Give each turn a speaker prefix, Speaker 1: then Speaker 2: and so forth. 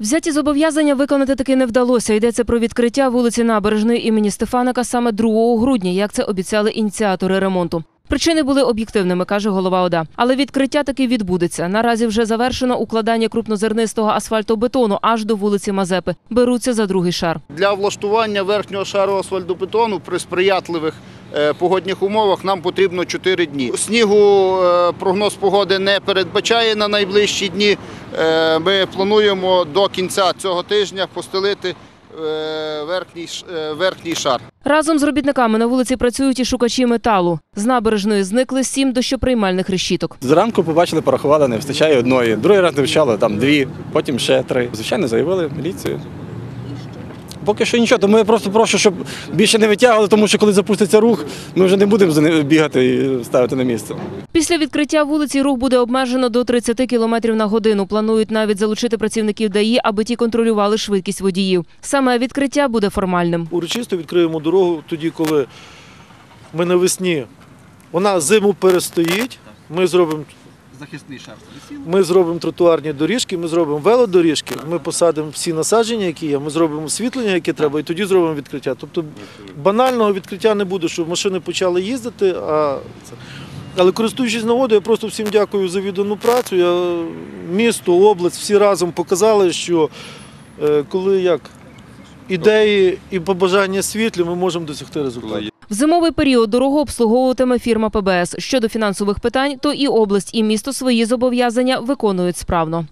Speaker 1: Взяті зобов'язання виконати таки не вдалося. Йдеться про відкриття вулиці Набережної імені Стефаника саме 2 грудня, як це обіцяли ініціатори ремонту. Причини були об'єктивними, каже голова ОДА. Але відкриття таки відбудеться. Наразі вже завершено укладання крупнозернистого асфальтобетону аж до вулиці Мазепи. Беруться за другий шар.
Speaker 2: Для влаштування верхнього шару асфальтобетону при сприятливих погодних умовах нам потрібно 4 дні. Снігу е, прогноз погоди не передбачає на найближчі дні. Е, Ми плануємо до кінця цього тижня постелити е, верхній, е, верхній шар.
Speaker 1: Разом з робітниками на вулиці працюють і шукачі металу. З набережної зникли сім дощоприймальних решіток.
Speaker 3: Зранку побачили, порахували, не вистачає одної. Другий раз не вистачало, там дві, потім ще три. Звичайно, заявили міліцію. Поки що нічого, тому я просто прошу, щоб більше не витягували, тому що коли запуститься рух, ми вже не будемо за ним бігати і ставити на місце.
Speaker 1: Після відкриття вулиці рух буде обмежено до 30 км на годину. Планують навіть залучити працівників ДАІ, аби ті контролювали швидкість водіїв. Саме відкриття буде формальним.
Speaker 4: урочисто відкриємо дорогу тоді, коли ми навесні. Вона зиму перестоїть. Ми зробимо. Ми зробимо тротуарні доріжки, ми зробимо велодоріжки, ми посадимо всі насадження, які є, ми зробимо освітлення, яке треба, і тоді зробимо відкриття. Тобто банального відкриття не буде, щоб машини почали їздити. А. Але користуючись нагодою, я просто всім дякую за віддану працю. Я, місто, область, всі разом показали, що е, коли як ідеї і побажання світлі, ми можемо досягти результату.
Speaker 1: В зимовий період дорогу обслуговуватиме фірма ПБС. Щодо фінансових питань, то і область, і місто свої зобов'язання виконують справно.